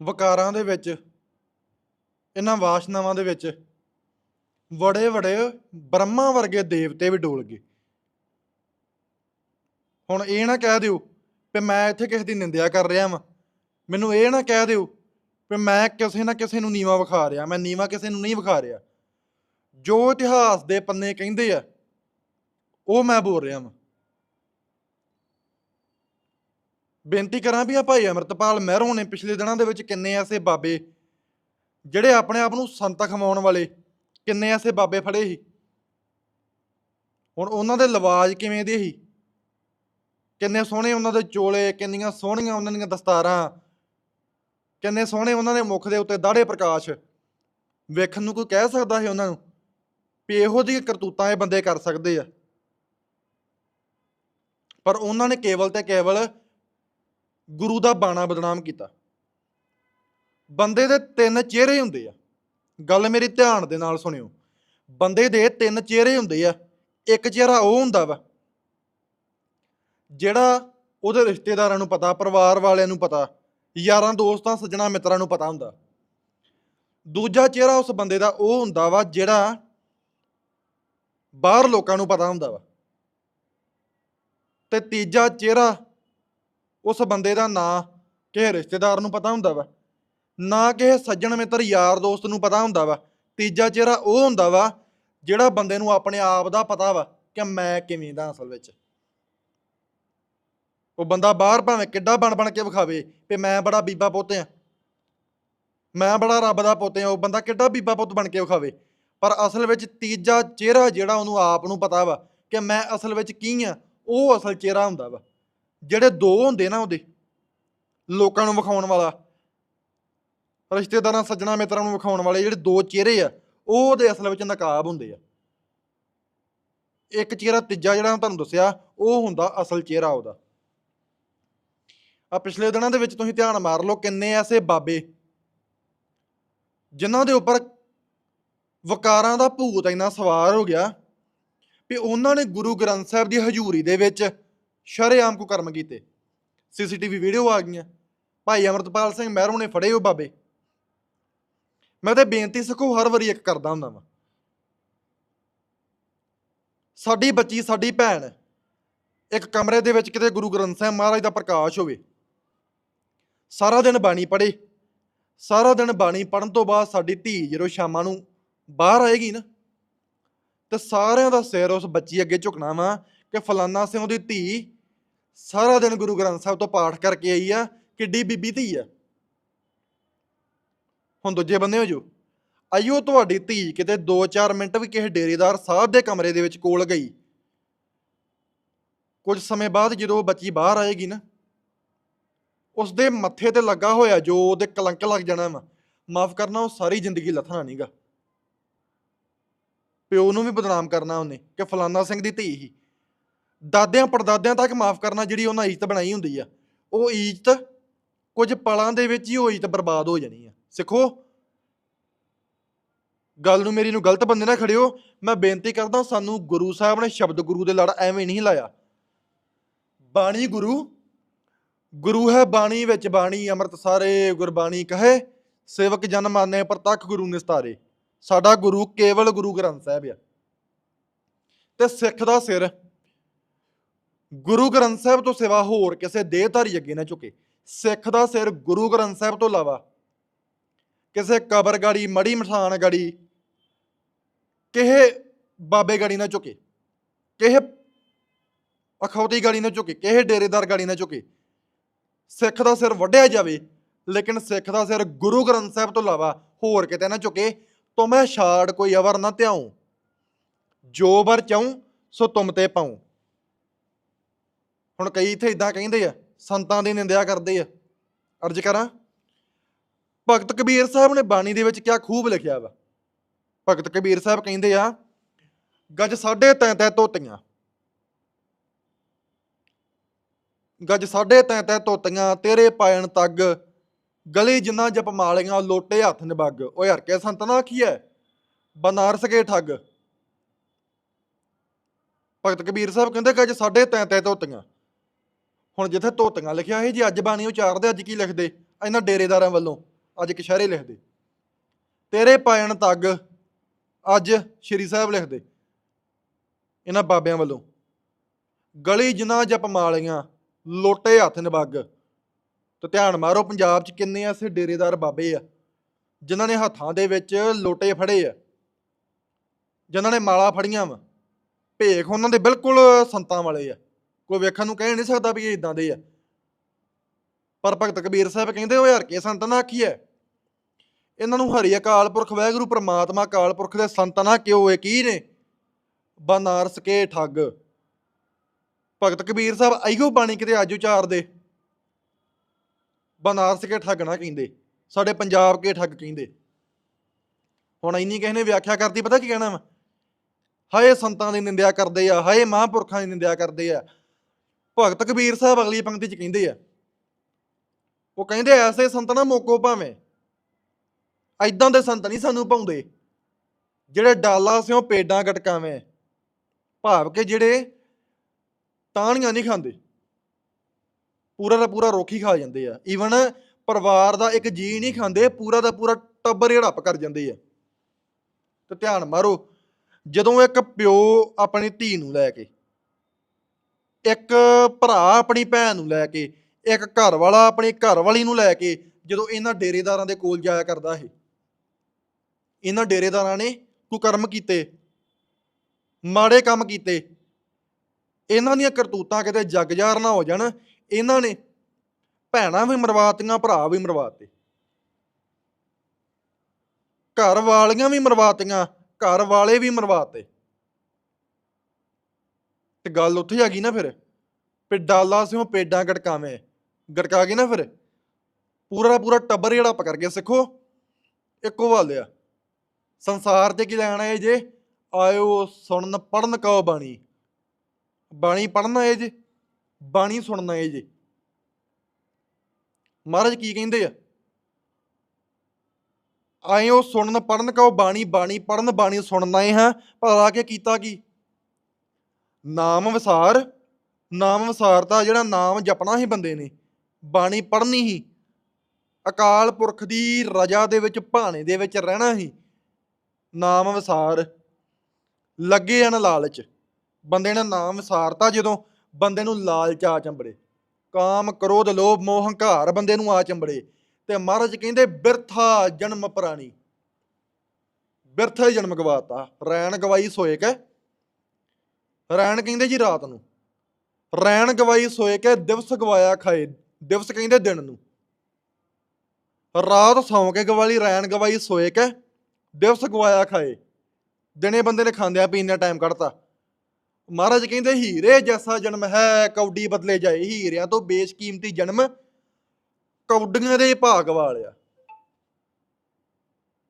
ਵਕਾਰਾਂ ਦੇ ਵਿੱਚ, ਇਹਨਾਂ ਵਾਸ਼ਨਾਵਾਂ ਦੇ ਵਿੱਚ ਬੜੇ ਬੜੇ ਬ੍ਰਹਮਾ ਵਰਗੇ ਦੇਵਤੇ ਵੀ ਡੋਲ ਗਏ। ਹੁਣ ਇਹ ਨਾ ਕਹਿ ਦਿਓ ਕਿ ਮੈਂ ਇੱਥੇ ਕਿਸੇ ਦੀ ਨਿੰਦਿਆ ਕਰ ਰਿਹਾ ਵਾਂ। ਮੈਨੂੰ ਇਹ ਨਾ ਕਹਿ ਦਿਓ ਕਿ ਮੈਂ ਕਿਸੇ ਨਾ ਕਿਸੇ ਨੂੰ ਨੀਵਾ ਵਿਖਾ ਰਿਹਾ, ਮੈਂ ਨੀਵਾ ਕਿਸੇ ਨੂੰ ਨਹੀਂ ਵਿਖਾ ਰਿਹਾ। ਜੋ ਇਤਿਹਾਸ ਦੇ ਪੰਨੇ ਕਹਿੰਦੇ ਆ, ਉਹ ਮੈਂ ਬੋਲ ਰਿਹਾ ਵਾਂ। ਬੇਨਤੀ ਕਰਾਂ ਵੀ ਆ ਭਾਈ ਅਮਰਤਪਾਲ ਮਹਿਰੋਂ ਨੇ ਪਿਛਲੇ ਦਿਨਾਂ ਦੇ ਵਿੱਚ ਕਿੰਨੇ ਐਸੇ ਬਾਬੇ, ਜਿਹੜੇ ਆਪਣੇ ਆਪ ਨੂੰ ਸੰਤ ਖਵਾਉਣ ਵਾਲੇ, ਕਿੰਨੇ ਐਸੇ ਬਾਬੇ ਫੜੇ ਸੀ। ਹੁਣ ਉਹਨਾਂ ਦੇ ਲਵਾਜ ਕਿਵੇਂ ਦੇ ਸੀ? ਕਿੰਨੇ ਸੋਹਣੇ ਉਹਨਾਂ ਦੇ ਚੋਲੇ, ਕਿੰਨੀਆਂ ਸੋਹਣੀਆਂ ਉਹਨਾਂ ਦੀਆਂ ਦਸਤਾਰਾਂ, ਕਿੰਨੇ ਸੋਹਣੇ ਉਹਨਾਂ ਦੇ ਮੁਖ ਦੇ ਉੱਤੇ ਦਾੜੇ ਪ੍ਰਕਾਸ਼। ਵੇਖਣ ਨੂੰ ਕੋਈ ਕਹਿ ਸਕਦਾ ਹੈ ਉਹਨਾਂ ਨੂੰ ਵੀ ਇਹੋ ਜਿਹੀ ਕਰਤੂਤਾਂ ਇਹ ਬੰਦੇ ਕਰ ਸਕਦੇ ਆ। ਪਰ ਉਹਨਾਂ ਨੇ ਕੇਵਲ ਤੇ ਕੇਵਲ ਗੁਰੂ ਦਾ ਬਾਣਾ ਬਦਨਾਮ ਕੀਤਾ। ਬੰਦੇ ਦੇ ਤਿੰਨ ਚਿਹਰੇ ਹੁੰਦੇ ਆ। ਗੱਲ ਮੇਰੀ ਧਿਆਨ ਦੇ ਨਾਲ ਸੁਣਿਓ। ਬੰਦੇ ਦੇ ਤਿੰਨ ਚਿਹਰੇ ਹੁੰਦੇ ਆ। ਇੱਕ ਚਿਹਰਾ ਉਹ ਹੁੰਦਾ ਵਾ, ਜਿਹੜਾ ਉਹਦੇ ਰਿਸ਼ਤੇਦਾਰਾਂ ਨੂੰ ਪਤਾ, ਪਰਿਵਾਰ ਵਾਲਿਆਂ ਨੂੰ ਪਤਾ, ਯਾਰਾਂ, ਦੋਸਤਾਂ, ਸੱਜਣਾ, ਮਿੱਤਰਾਂ ਨੂੰ ਪਤਾ ਹੁੰਦਾ। ਦੂਜਾ ਚਿਹਰਾ ਉਸ ਬੰਦੇ ਦਾ ਉਹ ਹੁੰਦਾ ਵਾ, ਜਿਹੜਾ ਬਾਹਰ ਲੋਕਾਂ ਨੂੰ ਪਤਾ ਹੁੰਦਾ ਵਾ। ਤੇ ਤੀਜਾ ਚਿਹਰਾ ਉਸ ਬੰਦੇ ਦਾ ਨਾਂ ਕਿਸੇ ਰਿਸ਼ਤੇਦਾਰ ਨੂੰ ਪਤਾ ਹੁੰਦਾ ਵਾ। ਨਾ ਕਿਸੇ ਸੱਜਣ ਮਿੱਤਰ, ਯਾਰ ਦੋਸਤ ਨੂੰ ਪਤਾ ਹੁੰਦਾ ਵਾ। ਤੀਜਾ ਚਿਹਰਾ ਉਹ ਹੁੰਦਾ ਵਾ ਜਿਹੜਾ ਬੰਦੇ ਨੂੰ ਆਪਣੇ ਆਪ ਦਾ ਪਤਾ ਵਾ ਕਿ ਮੈਂ ਕਿਵੇਂ ਦਾ ਅਸਲ ਵਿੱਚ। ਉਹ ਬੰਦਾ ਬਾਹਰ ਭਾਵੇਂ ਕਿੱਡਾ ਬਣ ਬਣ ਕੇ ਵਿਖਾਵੇ ਵੀ ਮੈਂ ਬੜਾ ਬੀਬਾ ਪੁੱਤ ਆ ਮੈਂ ਬੜਾ ਰੱਬ ਦਾ ਪੁੱਤ ਆ ਉਹ ਬੰਦਾ ਕਿੱਡਾ ਬੀਬਾ ਪੁੱਤ ਬਣ ਕੇ ਵਿਖਾਵੇ। ਪਰ ਅਸਲ ਵਿੱਚ ਤੀਜਾ ਚਿਹਰਾ ਜਿਹੜਾ ਉਹਨੂੰ ਆਪ ਨੂੰ ਪਤਾ ਵਾ ਕਿ ਮੈਂ ਅਸਲ ਵਿੱਚ ਕੀ ਆ ਉਹ ਅਸਲ ਚਿਹਰਾ ਹੁੰਦਾ ਵਾ। ਜਿਹੜੇ ਦੋ ਹੁੰਦੇ ਨਾ ਉਹਦੇ, ਲੋਕਾਂ ਨੂੰ ਵਿਖਾਉਣ ਵਾਲਾ, ਰਿਸ਼ਤੇਦਾਰਾਂ, ਸੱਜਣਾ, ਮਿੱਤਰਾਂ ਨੂੰ ਵਿਖਾਉਣ ਵਾਲੇ ਜਿਹੜੇ ਦੋ ਚਿਹਰੇ ਆ, ਉਹ ਉਹਦੇ ਅਸਲ ਵਿੱਚ ਨਕਾਬ ਹੁੰਦੇ ਆ। ਇੱਕ ਚਿਹਰਾ ਤੀਜਾ ਜਿਹੜਾ ਮੈਂ ਤੁਹਾਨੂੰ ਦੱਸਿਆ, ਉਹ ਹੁੰਦਾ ਅਸਲ ਚਿਹਰਾ ਉਹਦਾ। ਆ ਪਿਛਲੇ ਦਿਨਾਂ ਦੇ ਵਿੱਚ ਤੁਸੀਂ ਧਿਆਨ ਮਾਰ ਲਓ ਕਿੰਨੇ ਐਸੇ ਬਾਬੇ, ਜਿਨ੍ਹਾਂ ਦੇ ਉੱਪਰ ਵਕਾਰਾਂ ਦਾ ਭੂਤ ਇੰਨਾ ਸਵਾਰ ਹੋ ਗਿਆ, ਵੀ ਉਹਨਾਂ ਨੇ ਗੁਰੂ ਗ੍ਰੰਥ ਸਾਹਿਬ ਦੀ ਹਜ਼ੂਰੀ ਦੇ ਵਿੱਚ ਸ਼ਰੇਆਮ ਕੋ ਕਰਮ ਕੀਤੇ। ਸੀਸੀਟੀਵੀ ਵੀਡੀਓ ਆ ਗਈਆਂ। ਭਾਈ ਅਮਰਤਪਾਲ ਸਿੰਘ ਮਹਿਰੋਂ ਨੇ ਫੜੇ ਉਹ ਬਾਬੇ। ਮੈਂ ਤੇ ਬੇਨਤੀ ਸਕੋ ਹਰ ਵਾਰੀ ਇੱਕ ਕਰਦਾ ਹੁੰਦਾ ਵਾਂ। ਸਾਡੀ ਬੱਚੀ, ਸਾਡੀ ਭੈਣ, ਇੱਕ ਕਮਰੇ ਦੇ ਵਿੱਚ ਕਿਤੇ ਗੁਰੂ ਗ੍ਰੰਥ ਸਾਹਿਬ ਮਹਾਰਾਜ ਦਾ ਪ੍ਰਕਾਸ਼ ਹੋਵੇ। ਸਾਰਾ ਦਿਨ ਬਾਣੀ ਪੜ੍ਹੇ। ਸਾਰਾ ਦਿਨ ਬਾਣੀ ਪੜਨ ਤੋਂ ਬਾਅਦ ਸਾਡੀ ਧੀ ਜਦੋਂ ਸ਼ਾਮਾਂ ਨੂੰ ਬਾਹਰ ਆਏਗੀ ਨਾ, ਤੇ ਸਾਰਿਆਂ ਦਾ ਸਿਰ ਉਸ ਬੱਚੀ ਅੱਗੇ ਝੁਕਣਾ ਵਾ ਕਿ ਫਲਾਨਾ ਸਿੰਘ ਦੀ ਧੀ ਸਾਰਾ ਦਿਨ ਗੁਰੂ ਗ੍ਰੰਥ ਸਾਹਿਬ ਤੋਂ ਪਾਠ ਕਰਕੇ ਆਈ ਆ, ਕਿੱਡੀ ਬੀਬੀ ਧੀ ਆ। ਹੁਣ ਦੂਜੇ ਬੰਦੇ ਹੋ ਜੋ ਆਈਓ ਤੁਹਾਡੀ ਧੀ ਕਿਤੇ 2-4 ਮਿੰਟ ਵੀ ਕਿਸੇ ਡੇਰੇਦਾਰ ਸਾਹਿਬ ਦੇ ਕਮਰੇ ਦੇ ਵਿੱਚ ਕੋਲ ਗਈ। ਕੁਝ ਸਮੇਂ ਬਾਅਦ ਜਦੋਂ ਉਹ ਬੱਚੀ ਬਾਹਰ ਆਏਗੀ ਨਾ ਉਸ ਦੇ ਮੱਥੇ ਤੇ ਲੱਗਾ ਹੋਇਆ ਜੋ ਉਹਦੇ ਕਲੰਕ ਲੱਗ ਜਾਣਾ ਵਾ, ਮਾਫ ਕਰਨਾ, ਉਹ ਸਾਰੀ ਜ਼ਿੰਦਗੀ ਲੱਥਣਾ ਨਹੀਂਗਾ ਪਿਓ ਨੂੰ ਵੀ ਬਦਨਾਮ ਕਰਨਾ ਉਹਨੇ, ਕਿ ਫਲਾਨਾ ਸਿੰਘ ਦੀ ਧੀ ਹੀ ਦਾਦਿਆਂ ਪੜਦਾਦਿਆਂ ਤੱਕ ਮਾਫ ਕਰਨਾ ਜਿਹੜੀ ਉਹਨਾਂ ਇੱਜ਼ਤ ਬਣਾਈ ਹੁੰਦੀ ਆ। ਉਹ ਇੱਜ਼ਤ ਕੁਝ ਪਲਾਂ ਦੇ ਵਿੱਚ ਹੀ ਉਹ ਇੱਜ਼ਤ ਬਰਬਾਦ ਹੋ ਜਾਣੀ ਆ। ਸਿੱਖੋ, ਗੱਲ ਨੂੰ ਮੇਰੀ ਨੂੰ ਗਲਤ ਬੰਦੇ ਨਾਲ ਖੜਿਓ। ਮੈਂ ਬੇਨਤੀ ਕਰਦਾ ਸਾਨੂੰ ਗੁਰੂ ਸਾਹਿਬ ਨੇ ਸ਼ਬਦ ਗੁਰੂ ਦੇ ਲੜ ਐਵੇਂ ਨਹੀਂ ਲਾਇਆ। ਬਾਣੀ ਗੁਰੂ ਗੁਰੂ ਹੈ ਬਾਣੀ ਵਿੱਚ ਬਾਣੀ, ਅੰਮ੍ਰਿਤ ਸਾਰੇ ਗੁਰਬਾਣੀ ਕਹੇ, ਸੇਵਕ ਜਨ ਮਾਨੇ ਪ੍ਰਤੱਖ ਗੁਰੂ ਨਿਸਤਾਰੇ। ਸਾਡਾ ਗੁਰੂ ਕੇਵਲ ਗੁਰੂ ਗ੍ਰੰਥ ਸਾਹਿਬ ਆ। ਤੇ ਸਿੱਖ ਦਾ ਸਿਰ ਗੁਰੂ ਗ੍ਰੰਥ ਸਾਹਿਬ ਤੋਂ ਸਿਵਾ ਹੋਰ ਕਿਸੇ ਦੇਹਧਾਰੀ ਅੱਗੇ ਨਾ ਝੁਕੇ। ਸਿੱਖ ਦਾ ਸਿਰ ਗੁਰੂ ਗ੍ਰੰਥ ਸਾਹਿਬ ਤੋਂ ਇਲਾਵਾ ਕਿਸੇ ਕਬਰ ਗਾੜੀ ਮੜੀ ਮਠਾਨ ਗਾੜੀ, ਕਿਸੇ ਬਾਬੇ ਗਾੜੀ ਨਾ ਝੁਕੇ। ਕਿਸੇ ਅਖੌਤੀ ਗਾੜੀ ਨਾ ਝੁਕੇ, ਕਿਸੇ ਡੇਰੇਦਾਰ ਗਾੜੀ ਨਾ ਝੁਕੇ। ਸਿੱਖ ਦਾ ਸਿਰ ਵੱਢਿਆ ਜਾਵੇ, ਲੇਕਿਨ ਸਿੱਖ ਦਾ ਸਿਰ ਗੁਰੂ ਗ੍ਰੰਥ ਸਾਹਿਬ ਤੋਂ ਇਲਾਵਾ ਹੋਰ ਕਿਤੇ ਨਾ ਝੁਕੇ। ਤੋ ਮੈਂ ਛਾੜ ਕੋਈ ਅਵਰ ਨਾ ਧਿਆਉ। ਜੋ ਵਰ ਚਾਉ, ਸੋ ਤੁਮ ਤੇ ਪਾਉ। ਹੁਣ ਕਈ ਇੱਥੇ ਇਦਾਂ ਕਹਿੰਦੇ ਆ, ਸੰਤਾਂ ਦੀ ਨਿੰਦਿਆ ਕਰਦੇ ਆ। ਅਰਜ ਕਰਾਂ, ਭਗਤ ਕਬੀਰ ਸਾਹਿਬ ਨੇ ਬਾਣੀ ਦੇ ਵਿੱਚ ਕਿਆ ਖੂਬ ਲਿਖਿਆ ਵਾ। ਭਗਤ ਕਬੀਰ ਸਾਹਿਬ ਕਹਿੰਦੇ ਆ, ਗੱਜ ਸਾਢੇ ਤੈ ਤੈ ਧੋਤੀਆਂ। ਗੱਜ ਸਾਢੇ ਤੈ ਤੈ ਧੋਤੀਆਂ, ਤੇਰੇ ਪਾਇਣ ਤੱਗ, ਗਲੀ ਜਿੰਨਾ ਜਪ ਮਾਲੀਆਂ, ਲੋਟੇ ਹੱਥ ਨਿਬੱਗ ਓਏ ਹਰ ਕੇ ਸੰਤਨਾ ਕੀ ਹੈ ਬਨਾਰਸ ਕੇ ਠੱਗ। ਭਗਤ ਕਬੀਰ ਸਾਹਿਬ ਕਹਿੰਦੇ, ਗੱਜ ਸਾਢੇ ਤੈ ਤੈ ਧੋਤੀਆਂ। ਹੁਣ ਜਿੱਥੇ ਧੋਤੀਆਂ ਲਿਖਿਆ ਸੀ, ਜੀ ਅੱਜ ਬਾਣੀ ਉਚਾਰਦੇ ਅੱਜ ਕੀ ਲਿਖਦੇ? ਇਹਨਾਂ ਡੇਰੇਦਾਰਾਂ ਵੱਲੋਂ, ਅੱਜ ਕਸ਼ਹਿਰੇ ਲਿਖਦੇ। ਤੇਰੇ ਪਾਇਣ ਤੱਗ ਅੱਜ ਸ਼੍ਰੀ ਸਾਹਿਬ ਲਿਖਦੇ, ਇਹਨਾਂ ਬਾਬਿਆਂ ਵੱਲੋਂ। ਗਲੀ ਜਿਨਾ ਜਪ ਮਾਲੀਆਂ, ਲੋਟੇ ਹੱਥ ਨਿਬੱਗ ਤੇ ਧਿਆਨ ਮਾਰੋ, ਪੰਜਾਬ 'ਚ ਕਿੰਨੇ ਐਸੇ ਡੇਰੇਦਾਰ ਬਾਬੇ ਆ, ਜਿਨ੍ਹਾਂ ਨੇ ਹੱਥਾਂ ਦੇ ਵਿੱਚ ਲੋਟੇ ਫੜੇ ਆ, ਜਿਨ੍ਹਾਂ ਨੇ ਮਾਲਾ ਫੜੀਆਂ ਵਾ। ਭੇਖ ਉਹਨਾਂ ਦੇ ਬਿਲਕੁਲ ਸੰਤਾਂ ਵਾਲੇ ਆ। ਕੋਈ ਵੇਖਣ ਨੂੰ ਕਹਿ ਨਹੀਂ ਸਕਦਾ ਵੀ ਇਹ ਇਦਾਂ ਦੇ ਆ। ਪਰ ਭਗਤ ਕਬੀਰ ਸਾਹਿਬ ਕਹਿੰਦੇ ਉਹ ਹਰ ਕੇ ਸੰਤ ਨਾ ਆਖੀਐ। ਇਹਨਾਂ ਨੂੰ ਹਰੀ ਅਕਾਲ ਪੁਰਖ, ਵਾਹਿਗੁਰੂ ਪ੍ਰਮਾਤਮਾ ਅਕਾਲ ਪੁਰਖ ਦੇ ਸੰਤ ਨਾ ਕਿਉ ਇਹ ਕੀ ਨੇ? ਬਨਾਰਸ ਕੇ ਠੱਗ। ਭਗਤ ਕਬੀਰ ਸਾਹਿਬ ਆਈਓ ਬਾਣੀ ਕਿਤੇ ਅੱਜ ਉਚਾਰਦੇ। ਬਨਾਰਸ ਕੇ ਠੱਗ ਨਾ ਕਹਿੰਦੇ। ਸਾਡੇ ਪੰਜਾਬ ਕੇ ਠੱਗ ਕਹਿੰਦੇ। ਹੁਣ ਇੰਨੀ ਕਿਸੇ ਨੇ ਵਿਆਖਿਆ ਕਰਦੀ ਪਤਾ ਕੀ ਕਹਿਣਾ ਵਾ? ਹਾਏ ਸੰਤਾਂ ਦੀ ਨਿੰਦਿਆ ਕਰਦੇ ਆ, ਹਾਏ ਮਹਾਂਪੁਰਖਾਂ ਦੀ ਨਿੰਦਿਆ ਕਰਦੇ ਆ। ਭਗਤ ਕਬੀਰ ਸਾਹਿਬ ਅਗਲੀ ਪੰਕਤੀ ਚ ਕਹਿੰਦੇ ਆ, ਉਹ ਕਹਿੰਦੇ ਐਸੇ ਸੰਤ ਨਾ ਮੋਕੋ ਭਾਵੇਂ। ਐਦਾਂ ਦੇ ਸੰਤ ਨਹੀਂ ਸਾਨੂੰ ਪਾਉਂਦੇ, ਜਿਹੜੇ ਡਾਲਾ ਸਿਓ ਪੇਡਾਂ ਗਟਕਾਵੇਂ। ਭਾਵ ਕਿ ਜਿਹੜੇ ਤਾਣੀਆਂ ਨਹੀਂ ਖਾਂਦੇ। ਪੂਰਾ ਦਾ ਪੂਰਾ ਰੋਖੀ ਖਾ ਜਾਂਦੇ ਆ। ਈਵਨ ਪਰਿਵਾਰ ਦਾ ਇੱਕ ਜੀ ਨਹੀਂ ਖਾਂਦੇ, ਪੂਰਾ ਦਾ ਪੂਰਾ ਟੱਬਰ ਹੀ ਹੜੱਪ ਕਰ ਜਾਂਦੇ ਆ। ਤੇ ਧਿਆਨ ਮਾਰੋ, ਜਦੋਂ ਇੱਕ ਪਿਓ ਆਪਣੀ ਧੀ ਨੂੰ ਲੈ ਕੇ ਇੱਕ ਭਰਾ ਆਪਣੀ ਭੈਣ ਨੂੰ ਲੈ ਕੇ, ਇੱਕ ਘਰ ਵਾਲਾ ਆਪਣੀ ਘਰ ਵਾਲੀ ਨੂੰ ਲੈ ਕੇ ਜਦੋਂ ਇਹਨਾਂ ਡੇਰੇਦਾਰਾਂ ਦੇ ਕੋਲ ਜਾਇਆ ਕਰਦਾ ਇਹ। ਇਹਨਾਂ ਡੇਰੇਦਾਰਾਂ ਨੇ ਕੁਕਰਮ ਕੀਤੇ, ਮਾੜੇ ਕੰਮ ਕੀਤੇ। ਇਹਨਾਂ ਦੀਆਂ ਕਰਤੂਤਾਂ ਕਿਤੇ ਜਗਜਾਰ ਨਾ ਹੋ ਜਾਣ, ਇਹਨਾਂ ਨੇ ਭੈਣਾਂ ਵੀ ਮਰਵਾਤੀਆਂ, ਭਰਾ ਵੀ ਮਰਵਾਤੇ। ਘਰ ਵਾਲੀਆਂ ਵੀ ਮਰਵਾਤੀਆਂ ਘਰ ਵਾਲੇ ਵੀ ਮਰਵਾਤੇ। ਤੇ ਗੱਲ ਉੱਥੇ ਆ ਗਈ ਨਾ ਫਿਰ। ਵੀ ਡਾਲਾ ਸਿਓ ਪੇਡਾਂ ਗੜਕਾਵੇਂ। ਗੜਕਾ ਗਏ ਨਾ ਫਿਰ। ਪੂਰਾ ਦਾ ਪੂਰਾ ਟੱਬਰ ਜਿਹੜਾ ਪਕੜ ਕੇ ਸਿੱਖੋ। ਇੱਕੋ ਵੱਲ ਆ। ਸੰਸਾਰ ਤੇ ਕੀ ਲੈਣਾ ਹੈ ਜੇ? ਆਇਓ ਸੁਣਨ ਪੜਨ ਕਹੋ ਬਾਣੀ। ਬਾਣੀ ਪੜਨਾ ਹੈ ਜੇ। ਬਾਣੀ ਸੁਣਨਾ ਹੈ ਜੇ। ਮਹਾਰਾਜ ਕੀ ਕਹਿੰਦੇ ਆ? ਆਇਓ ਸੁਣਨ ਪੜਨ ਕਹੋ ਬਾਣੀ। ਬਾਣੀ ਪੜਨ ਬਾਣੀ ਸੁਣਨਾ ਹੈ ਹਾਂ। ਪਰ ਕੇ ਕੀਤਾ ਕੀ? ਨਾਮ ਵਿਸਾਰ, ਨਾਮ ਵਿਸਾਰਤਾ ਜਿਹੜਾ ਨਾਮ ਜਪਣਾ ਹੀ ਬੰਦੇ ਨੇ, ਬਾਣੀ ਪੜ੍ਹਨੀ ਹੀ। ਅਕਾਲ ਪੁਰਖ ਦੀ ਰਜਾ ਦੇ ਵਿੱਚ, ਭਾਣੇ ਦੇ ਵਿੱਚ ਰਹਿਣਾ ਹੀ। ਨਾਮ ਵਿਸਾਰ, ਲੱਗੇ ਹਨ ਲਾਲਚ। ਬੰਦੇ ਨੇ ਨਾਮ ਵਿਸਾਰਤਾ ਜਦੋਂ ਬੰਦੇ ਨੂੰ ਲਾਲਚ ਆ ਚੰਬੜੇ। ਕਾਮ, ਕ੍ਰੋਧ, ਲੋਭ, ਮੋਹ, ਹੰਕਾਰ ਬੰਦੇ ਨੂੰ ਆ ਚੰਬੜੇ। ਤੇ ਮਹਾਰਾਜ ਕਹਿੰਦੇ, ਬਿਰਥਾ ਜਨਮ ਪ੍ਰਾਣੀ। ਬਿਰਥਾ ਜਨਮ ਗਵਾਤਾ। ਰੈਣ ਗਵਾਈ ਸੋਏ ਕੇ ਰੈਣ ਕਹਿੰਦੇ ਜੀ ਰਾਤ ਨੂੰ। ਰੈਣ ਗਵਾਈ ਸੋਏ ਕੇ ਦਿਵਸ ਗਵਾਇਆ ਖਾਏ, ਦਿਵਸ ਕਹਿੰਦੇ ਦਿਨ ਨੂੰ। ਰਾਤ ਸੌਂ ਕੇ ਗਵਾਲੀ, ਰੈਣ ਗਵਾਈ ਸੋਏ ਕੇ ਦਿਵਸ ਗਵਾਇਆ ਖਾਏ। ਦਿਨੇ ਬੰਦੇ ਨੇ ਖਾਂਦਿਆਂ ਪੀਂਦਿਆਂ ਟਾਈਮ ਕੱਢਤਾ। ਮਹਾਰਾਜ ਕਹਿੰਦੇ, ਹੀਰੇ ਜੈਸਾ ਜਨਮ ਹੈ, ਕੌਡੀ ਬਦਲੇ ਜਾਏ ਹੀਰਿਆਂ ਤੋਂ ਬੇਸ਼ਕੀਮਤੀ ਜਨਮ, ਕੌਡੀਆਂ ਦੇ ਭਾਗ ਵਾਲਿਆ।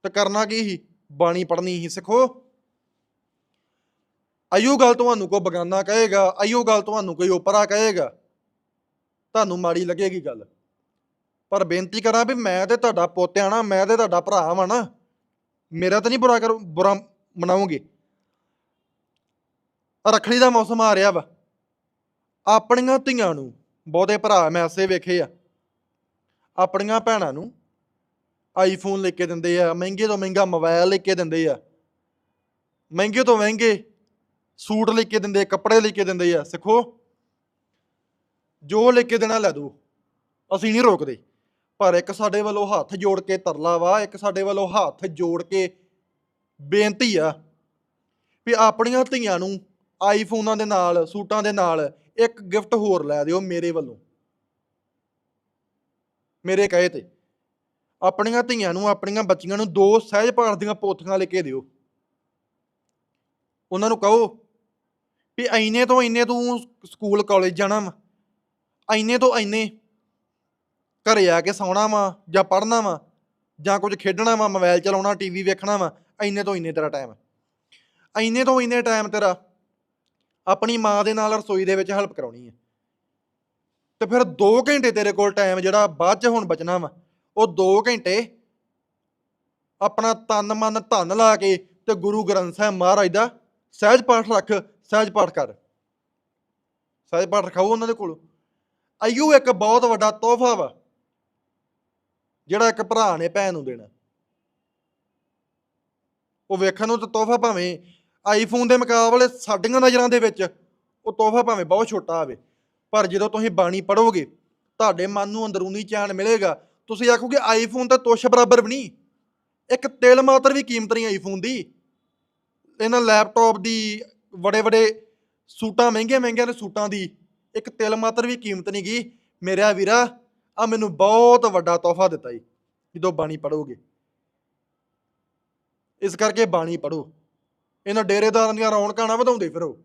ਤੇ ਕਰਨਾ ਕੀ ਸੀ? ਬਾਣੀ ਪੜਨੀ ਹੀ ਸਿੱਖੋ। ਆਇਓ ਗੱਲ ਤੁਹਾਨੂੰ ਕੋਈ ਬਗਾਨਾ ਕਹੇਗਾ ਆਇਓ ਗੱਲ ਤੁਹਾਨੂੰ ਕੋਈ ਓਪਰਾ ਕਹੇਗਾ, ਤੁਹਾਨੂੰ ਮਾੜੀ ਲੱਗੇਗੀ ਗੱਲ। ਪਰ ਬੇਨਤੀ ਕਰਾਂ ਵੀ ਮੈਂ ਤੇ ਤੁਹਾਡਾ ਪੋਤਿਆ ਨਾ, ਮੈਂ ਤੇ ਤੁਹਾਡਾ ਭਰਾ ਵਾਂ ਨਾ, ਮੇਰਾ ਤਾਂ ਨਹੀਂ ਬੁਰਾ ਕਰ, ਬੁਰਾ ਮਨਾਉਂਗੇ ਰੱਖੜੀ ਦਾ ਮੌਸਮ ਆ ਰਿਹਾ ਵਾ। ਆਪਣੀਆਂ ਧੀਆਂ ਨੂੰ ਬਹੁਤੇ ਭਰਾ ਮੈਂ ਐਸੇ ਵੇਖੇ ਆ। ਆਪਣੀਆਂ ਭੈਣਾਂ ਨੂੰ ਆਈਫੋਨ ਲੈ ਕੇ ਦਿੰਦੇ ਆ, ਮਹਿੰਗੇ ਤੋਂ ਮਹਿੰਗਾ ਮੋਬਾਈਲ ਲੈ ਕੇ ਦਿੰਦੇ ਆ। ਮਹਿੰਗੇ ਤੋਂ ਮਹਿੰਗੇ ਸੂਟ ਲੈ ਕੇ ਦਿੰਦੇ, ਕੱਪੜੇ ਲੈ ਕੇ ਦਿੰਦੇ ਆ, ਸਿੱਖੋ। ਜੋ ਲੈ ਕੇ ਦੇਣਾ ਲੈ ਦੋ, ਅਸੀਂ ਨਹੀਂ ਰੋਕਦੇ। ਪਰ ਇੱਕ ਸਾਡੇ ਵੱਲੋਂ ਹੱਥ ਜੋੜ ਕੇ ਤਰਲਾ ਵਾ, ਇੱਕ ਸਾਡੇ ਵੱਲੋਂ ਹੱਥ ਜੋੜ ਕੇ ਬੇਨਤੀ ਆ ਵੀ ਆਪਣੀਆਂ ਧੀਆਂ ਨੂੰ ਆਈਫੋਨਾਂ ਦੇ ਨਾਲ, ਸੂਟਾਂ ਦੇ ਨਾਲ ਇੱਕ ਗਿਫਟ ਹੋਰ ਲੈ ਦਿਓ ਮੇਰੇ ਵੱਲੋਂ। ਮੇਰੇ ਕਹੇ ਤੇ। ਆਪਣੀਆਂ ਧੀਆਂ ਨੂੰ, ਆਪਣੀਆਂ ਬੱਚੀਆਂ ਨੂੰ ਦੋ ਸਹਿਜ ਪਾਠ ਦੀਆਂ ਪੋਥੀਆਂ ਲੈ ਕੇ ਦਿਓ। ਉਹਨਾਂ ਨੂੰ ਕਹੋ ਵੀ ਐਨੇ ਤੋਂ ਐਨੇ ਤੂੰ ਸਕੂਲ ਕਾਲਜ ਜਾਣਾ ਵਾ ਐਨੇ ਤੋਂ ਐਨੇ ਘਰੇ ਆ ਕੇ ਸੌਣਾ ਵਾ ਜਾਂ ਪੜ੍ਹਨਾ ਵਾ ਜਾਂ ਕੁਝ ਖੇਡਣਾ ਵਾ ਮੋਬਾਈਲ ਚਲਾਉਣਾ ਟੀਵੀ ਵੇਖਣਾ ਵਾ ਐਨੇ ਤੋਂ ਐਨੇ ਤੇਰਾ ਟਾਈਮ ਐਨੇ ਤੋਂ ਐਨੇ ਟਾਈਮ ਤੇਰਾ ਆਪਣੀ ਮਾਂ ਦੇ ਨਾਲ ਰਸੋਈ ਦੇ ਵਿੱਚ ਹੈਲਪ ਕਰਾਉਣੀ ਹੈ ਤੇ ਫਿਰ 2 ਘੰਟੇ ਤੇਰੇ ਕੋਲ ਟਾਈਮ ਜਿਹੜਾ ਬਾਅਦ ਚ ਹੁਣ ਬਚਣਾ ਵਾ, ਉਹ 2 ਘੰਟੇ ਆਪਣਾ ਤਨ ਮਨ ਧਨ ਲਾ ਕੇ ਤੇ ਗੁਰੂ ਗ੍ਰੰਥ ਸਾਹਿਬ ਮਹਾਰਾਜ ਦਾ ਸਹਿਜ ਪਾਠ ਰੱਖ ਸਹਿਜ ਪਾਠ ਕਰ। ਸਹਿਜ ਪਾਠ ਰਖਾਓ ਉਹਨਾਂ ਦੇ ਕੋਲ। ਆਇਓ ਇੱਕ ਬਹੁਤ ਵੱਡਾ ਤੋਹਫਾ ਵਾ, ਜਿਹੜਾ ਇੱਕ ਭਰਾ ਨੇ ਭੈਣ ਨੂੰ ਦੇਣਾ। ਉਹ ਵੇਖਣ ਨੂੰ ਤਾਂ ਤੋਹਫਾ ਭਾਵੇਂ ਆਈਫੋਨ ਦੇ ਮੁਕਾਬਲੇ ਸਾਡੀਆਂ ਨਜ਼ਰਾਂ ਦੇ ਵਿੱਚ ਉਹ ਤੋਹਫਾ ਭਾਵੇਂ ਬਹੁਤ ਛੋਟਾ ਆਵੇ। ਪਰ ਜਦੋਂ ਤੁਸੀਂ ਬਾਣੀ ਪੜੋਗੇ ਤੁਹਾਡੇ ਮਨ ਨੂੰ ਅੰਦਰੂਨੀ ਚੈਨ ਮਿਲੇਗਾ। ਤੁਸੀਂ ਆਖੋਗੇ ਆਈਫੋਨ ਤਾਂ ਤੁਛ ਬਰਾਬਰ ਵੀ ਨਹੀਂ। ਇੱਕ ਤਿਲ ਮਾਤਰ ਵੀ ਕੀਮਤ ਨਹੀਂ ਆਈਫੋਨ ਦੀ। ਇਹਨਾਂ ਲੈਪਟਾਪ ਦੀ ਬੜੇ ਬੜੇ ਸੂਟਾਂ ਮਹਿੰਗੇ ਮਹਿੰਗਿਆਂ ਨੇ ਸੂਟਾਂ ਦੀ ਇੱਕ ਤਿਲ ਮਾਤਰ ਵੀ ਕੀਮਤ ਨਹੀਂ ਗਈ। ਮੇਰਾ ਵੀਰਾ ਆ ਮੈਨੂੰ ਬਹੁਤ ਵੱਡਾ ਤੋਹਫਾ ਦਿੱਤਾ ਜੀ, ਜਦੋਂ ਬਾਣੀ ਪੜੋਗੇ ਇਸ ਕਰਕੇ ਬਾਣੀ ਪੜੋ ਇਹਨਾਂ ਡੇਰੇਦਾਰਾਂ ਦੀਆਂ ਰੌਣਕਾਂ ਨਾ ਵਧਾਉਂਦੇ ਫਿਰੋ।